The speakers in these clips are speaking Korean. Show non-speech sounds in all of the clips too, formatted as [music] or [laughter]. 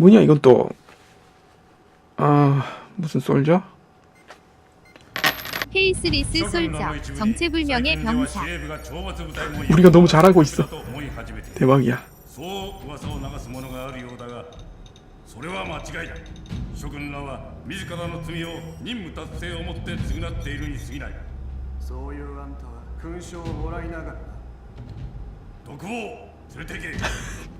뭐냐 이건 또. 아 무슨 솔져? 페이스리스 솔저 정체불명의 병사 우리가 너무 잘하고 있어. 대박이야. [laughs]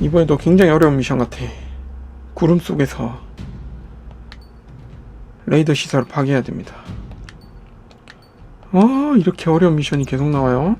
이번에도 굉장히 어려운 미션 같아. 구름 속에서 레이더 시설을 파괴해야 됩니다. 아, 이렇게 어려운 미션이 계속 나와요.